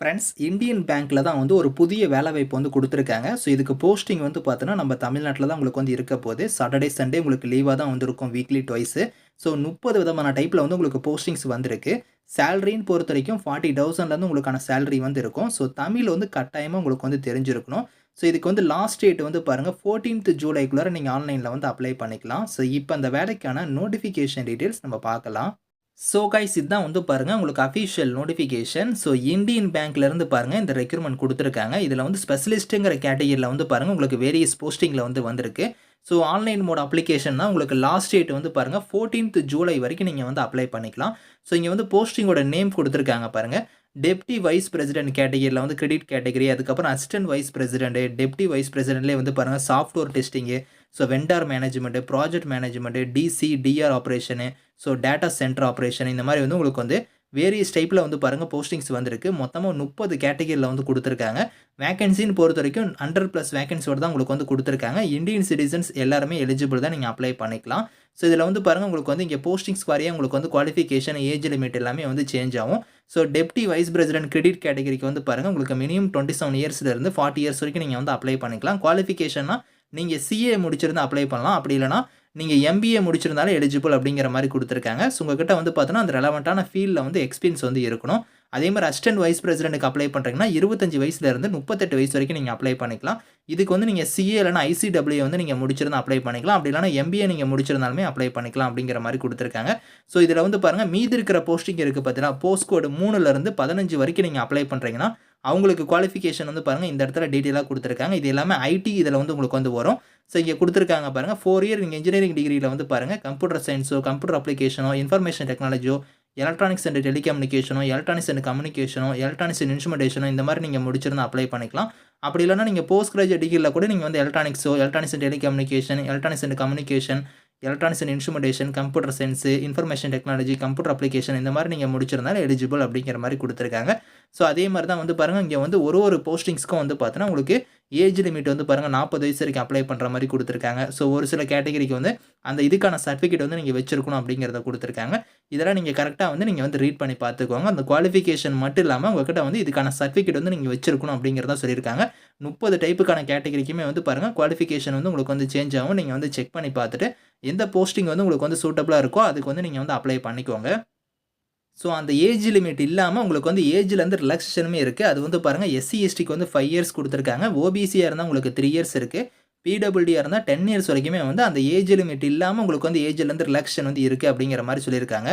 Friends Indian பேங்க்கில் தான் வந்து ஒரு புதிய வேலைவாய்ப்பு வந்து கொடுத்துருக்காங்க. ஸோ இதுக்கு போஸ்டிங் வந்து பார்த்தோன்னா நம்ம தமிழ்நாட்டில் தான் உங்களுக்கு வந்து இருக்க போகுது. சாட்டர்டே சண்டே உங்களுக்கு லீவாக தான் வந்து இருக்கும் வீக்லி டுவைஸ் ஸோ முப்பது விதமான டைப்பில் வந்து உங்களுக்கு போஸ்டிங்ஸ் வந்திருக்கு. சேலரின்னு பொறுத்த வரைக்கும் ஃபார்ட்டி தௌசண்ட்லேருந்து உங்களுக்கான சேலரி வந்து இருக்கும். ஸோ தமிழ் வந்து கட்டாயமாக உங்களுக்கு வந்து தெரிஞ்சிருக்கணும். ஸோ இதுக்கு வந்து லாஸ்ட் டேட் வந்து பாருங்கள் ஃபோர்டீன்த் ஜூலைக்குள்ளே நீங்கள் ஆன்லைனில் வந்து அப்ளை பண்ணிக்கலாம். ஸோ இப்போ அந்த வேலைக்கான நோட்டிஃபிகேஷன் டீட்டெயில்ஸ் நம்ம பார்க்கலாம். ஸோ கைஸ் இதுதான் வந்து பாருங்கள் உங்களுக்கு அஃபிஷியல் நோட்டிஃபிகேஷன் ஸோ இந்தியன் பேங்க்லேருந்து பாருங்கள் இந்த ரெக்யூர்மெண்ட் கொடுத்துருக்காங்க. இதில் வந்து ஸ்பெஷலிஸ்ட்டுங்கிற கேட்டகரியில் வந்து பாருங்கள் உங்களுக்கு வேரியஸ் போஸ்டிங்கில் வந்து வந்திருக்கு. ஸோ ஆன்லைன் மோட் அப்ளிகேஷன் தான் உங்களுக்கு லாஸ்ட் டேட் வந்து பாருங்கள் ஃபோர்டீன்த் ஜூலை வரைக்கும் நீங்கள் வந்து அப்ளை பண்ணிக்கலாம். ஸோ இங்கே வந்து போஸ்டிங்கோட நேம் கொடுத்துருக்காங்க பாருங்கள் டெப்டி வைஸ் பிரசிடென்ட் கேட்டகரியில் வந்து கிரெடிட் கேட்டகரி அதுக்கப்புறம் assistant vice president deputy vice பிரசிடென்ட்லேயே வந்து பாருங்கள் software testing so vendor management project management DC DR operation so data centre operation இந்த மாதிரி வந்து உங்களுக்கு வந்து வேரியஸ் டைப்பில் வந்து பாருங்கள் போஸ்டிங்ஸ் வந்திருக்கு. மொத்தமாக முப்பது கேட்டகரியில் வந்து கொடுத்துருக்காங்க. வேகன்சின்னு பொறுத்த வரைக்கும் ஹண்ட்ரட் ப்ளஸ் வேகன்சியோடு தான் உங்களுக்கு வந்து கொடுத்துருக்காங்க. இந்தியன் சிட்டிசன்ஸ் எல்லாருமே எலிஜிபிள் தான் நீங்கள் அப்ளை பண்ணிக்கலாம். ஸோ இதில் வந்து பாருங்கள் உங்களுக்கு வந்து இங்கே போஸ்டிங்ஸ் வாரியாக உங்களுக்கு வந்து குவாலிஃபிகேஷன் ஏஜ் லிமிட் எல்லாமே வந்து சேஞ்ச் ஆகும். So deputy vice president credit கேட்டகரிக்கு வந்து பாருங்கள் உங்களுக்கு மினிமம் டுவெண்ட்டி செவன் இயர்ஸ்லேருந்து ஃபார்ட்டி இயர்ஸ் வரைக்கும் நீங்கள் வந்து அப்ளை பண்ணிக்கலாம். குவாலிஃபிகேஷன்னா நீங்கள் சிஏ முடிச்சிருந்து அப்ளை பண்ணலாம். அப்படி இல்லைனா நீங்கள் எம்பிஏ முடிச்சிருந்தாலும் எலிஜிபிள் அப்படிங்கிற மாதிரி கொடுத்துருக்காங்க. ஸோ உங்ககிட்ட வந்து பார்த்தோன்னா அந்த ரெலவெண்ட்டான ஃபீல்டில் வந்து எக்ஸ்பீரியன்ஸ் வந்து இருக்கணும். அதே மாதிரி அசிஸ்டன்ட் வைஸ் பிரசிடென்ட்டுக்கு அப்ளை பண்ணுறீங்கன்னா இருபத்தஞ்சு வயசுலேருந்து முப்பத்தெட்டு வயசு வரைக்கும் நீங்கள் அப்ளை பண்ணிக்கலாம். இதுக்கு வந்து நீங்கள் சிஏ இல்லைனா ஐசிடபிள்யூ வந்து நீங்கள் முடிச்சிருந்தா அப்ளை பண்ணிக்கலாம். அப்படி இல்லைனா எம்பிஏ நீங்கள் முடிச்சிருந்தாலுமே அப்ளை பண்ணிக்கலாம் அப்படிங்கிற மாதிரி கொடுத்துருக்காங்க. ஸோ இதில் வந்து பாருங்கள் மீதி இருக்கிற போஸ்டிங் இருக்குது பார்த்தீங்கன்னா போஸ்ட் கோடு மூணுலேருந்து பதினஞ்சு வரைக்கும் நீங்கள் அப்ளை பண்ணுறீங்கன்னா அவங்களுக்கு குவாலிஃபிகேஷன் வந்து பாருங்கள் இந்த இடத்துல டீட்டெயிலாக கொடுத்துருக்காங்க. இது எல்லாமே ஐடி இதில் வந்து உங்களுக்கு வந்து வரும். ஸோ இங்கே கொடுத்துருக்காங்க பாருங்கள் ஃபோர் இயர் நீங்கள் இன்ஜினியரிங் டிகிரியில் வந்து பாருங்கள் கம்ப்யூட்டர் சயின்ஸோ கம்ப்யூட்டர் அப்ளிகேஷனோ இன்ஃபர்மேஷன் டெக்னாலஜியோ எலக்ட்ரானிக்ஸ் அண்ட் டெலிகம்யூனிகேஷனோ எலக்ட்ரானிக்ஸ் அண்ட் கம்யூனிகேஷனோ எலக்ட்ரானிக்ஸ் அண்ட் இன்ஸ்ட்ருமெண்டேஷனோ இந்த மாதிரி நீங்கள் முடிச்சிருந்தா அப்ளை பண்ணிக்கலாம். அப்படி இல்லைனா நீங்கள் போஸ்ட் கிராஜுவேட் டிகிரியில் கூட நீங்கள் வந்து எலக்ட்ரானிக்ஸோ electronics and telecommunication electronics and communication electronics and instrumentation computer science information technology computer application இந்த மாதிரி நீங்கள் முடிச்சிருந்தாலும் எலிஜிபிள் அப்படிங்கிற மாதிரி கொடுத்துருக்காங்க. ஸோ அதே மாதிரி தான் வந்து பாருங்கள் இங்கே வந்து ஒரு ஒரு போஸ்டிங்ஸ்க்கும் வந்து பார்த்தோன்னா உங்களுக்கு ஏஜ் லிமிட் வந்து பாருங்கள் நாற்பது வயசு வரைக்கும் அப்ளை பண்ணுற மாதிரி கொடுத்துருக்காங்க. ஸோ ஒரு சில கேட்டகரிக்கு வந்து அந்த இதுக்கான சர்டிஃபிகேட் வந்து நீங்கள் வச்சிருக்கணும் அப்படிங்கிறத கொடுத்துருக்காங்க. இதெல்லாம் நீங்கள் கரெக்டாக வந்து நீங்கள் வந்து ரீட் பண்ணி பார்த்துக்கோங்க அந்த குவாலிஃபிகேஷன் மட்டும் இல்லாமல் உங்கள்கிட்ட வந்து இதுக்கான சர்டிஃபிகேட் வந்து நீங்கள் வச்சிருக்கணும் அப்படிங்கிறத சொல்லியிருக்காங்க. முப்பது டைப்புக்கான கேட்டகரிக்குமே வந்து பாருங்கள் குவாலிஃபிகேஷன் வந்து உங்களுக்கு வந்து சேஞ்ச் ஆகும். நீங்கள் வந்து செக் பண்ணி பார்த்துட்டு எந்த போஸ்டிங் வந்து உங்களுக்கு வந்து சூட்டபுளாக இருக்கோ அதுக்கு வந்து நீங்கள் வந்து அப்ளை பண்ணிக்கோங்க. ஸோ அந்த ஏஜ் லிமிட் இல்லாமல் உங்களுக்கு வந்து ஏஜ்லேருந்து ரிலாக்ஸேஷனுமே இருக்குது அது வந்து பாருங்கள் எஸ்சி எஸ்டிக்கு வந்து ஃபைவ் இயர்ஸ் கொடுத்துருக்காங்க. ஓபிசியாக இருந்தால் உங்களுக்கு த்ரீ இயர்ஸ் இருக்குது பிடபிள்டியாக இருந்தால் டென் இயர்ஸ் வரைக்குமே வந்து அந்த ஏஜ் லிமிட் இல்லாமல் உங்களுக்கு வந்து ஏஜ்லேருந்து ரிலாக்ஸேஷன் வந்து இருக்குது அப்படிங்கிற மாதிரி சொல்லியிருக்காங்க.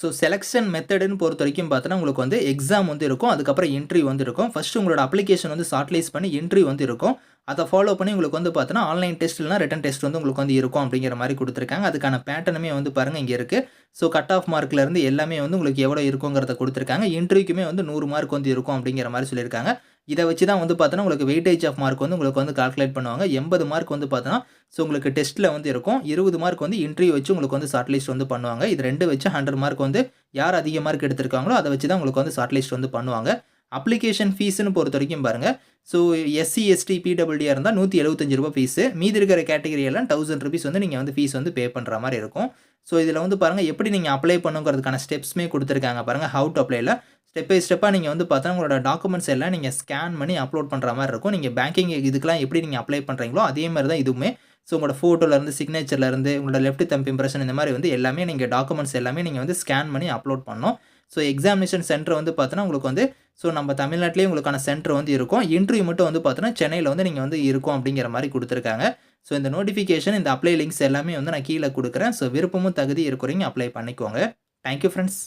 ஸோ செலெக்ஷன் மெத்தடுன்னு பொறுத்த வரைக்கும் பார்த்தோன்னா உங்களுக்கு வந்து எக்ஸாம் வந்து இருக்கும் அதுக்கப்புறம் என்ட்ரி வந்து இருக்கும். ஃபஸ்ட்டு உங்களோட அப்ளிகேஷன் வந்து ஷார்ட்லைஸ் பண்ணி என்ட்ரி வந்து இருக்கும். அதை ஃபாலோ பண்ணி உங்களுக்கு வந்து பார்த்தோன்னா ஆன்லைன் டெஸ்ட் இல்லைனா ரிட்டன் டெஸ்ட் வந்து உங்களுக்கு வந்து இருக்கும் அப்படிங்கிற மாதிரி கொடுத்துருக்காங்க. அதுக்கான பேட்டர்னுமே வந்து பாருங்கள் இங்கே இருக்குது ஸோ கட் ஆஃப் மார்க்லேருந்து எல்லாமே வந்து உங்களுக்கு எவ்வளோ இருக்குங்கிறத கொடுத்துருக்காங்க. இன்டர்வியூக்குமே வந்து நூறு மார்க் வந்து இருக்கும் அப்படிங்கிற மாதிரி சொல்லியிருக்காங்க. இதை வச்சு தான் வந்து பார்த்தோன்னா உங்களுக்கு வெயிட்டேஜ் ஆஃப் மார்க் வந்து உங்களுக்கு வந்து கால்குலேட் பண்ணுவாங்க. எண்பது மார்க் வந்து பார்த்தோன்னா ஸோ உங்களுக்கு டெஸ்ட்டில் வந்து இருக்கும். இருபது மார்க் வந்து இன்டர்வியூ வச்சு உங்களுக்கு வந்து ஷார்ட் லிஸ்ட் வந்து பண்ணுவாங்க. இது ரெண்டு வச்சு ஹண்ட்ரட் மார்க் வந்து யார் அதிக மார்க் எடுத்திருக்காங்களோ அதை வச்சு தான் உங்களுக்கு வந்து ஷார்ட் லிஸ்ட் வந்து பண்ணுவாங்க. அப்ளிகேஷன் ஃபீஸ்னு பொறுத்த வரைக்கும் பாருங்கள் ஸோ எஸ்சி எஸ்டி பிடபிள்டியாக இருந்தால் நூற்றி எழுபத்தஞ்சு ரூபா ஃபீஸு மீதி இருக்கிற கேட்டகரி எல்லாம் தௌசண்ட் ருபீஸ் வந்து நீங்கள் வந்து ஃபீஸ் வந்து பே பண்ணுற மாதிரி இருக்கும். ஸோ இதில் வந்து பாருங்கள் எப்படி நீங்கள் அப்ளை பண்ணுங்கிறதுக்கான ஸ்டெப்ஸுமே கொடுத்துருக்காங்க பாருங்கள் ஹவு டு அப்ளைல ஸ்டெப் பை ஸ்டெப்பாக நீங்கள் வந்து பார்த்தா உங்களோட டாக்குமெண்ட்ஸ் எல்லாம் நீங்கள் ஸ்கேன் பண்ணி அப்லோட் பண்ணுற மாதிரி இருக்கும். நீங்கள் பேங்கிங் இதுக்கெலாம் எப்படி நீங்கள் அப்ளை பண்ணுறீங்களோ அதே மாதிரி தான் இதுவுமே. ஸோ உங்களோட ஃபோட்டோலேருந்து சிக்னேச்சர்லேருந்து உங்களோட லெஃப்ட் தம்ப் இம்ப்ரெஷன் இந்த மாதிரி வந்து எல்லாமே நீங்கள் டாக்குமெண்ட்ஸ் எல்லாமே நீங்கள் வந்து ஸ்கேன் பண்ணி அப்லோட் பண்ணணும். ஸோ எக்ஸாமினேஷன் சென்டர் வந்து பார்த்தோன்னா உங்களுக்கு வந்து ஸோ நம்ம தமிழ்நாட்டிலேயே உங்களுக்கான சென்டர் வந்து இருக்கும். இன்டர்வியூ மட்டும் வந்து பார்த்தோன்னா சென்னையில் வந்து நீங்கள் வந்து இருக்கும் அப்படிங்கிற மாதிரி கொடுத்துருக்காங்க. ஸோ இந்த நோட்டிஃபிகேஷன் இந்த அப்ளை லிங்க்ஸ் எல்லாமே வந்து நான் கீழே கொடுக்குறேன். ஸோ விருப்பமும் தகுதி இருக்கிறீங்க அப்ளை பண்ணிக்கோங்க. Thank you friends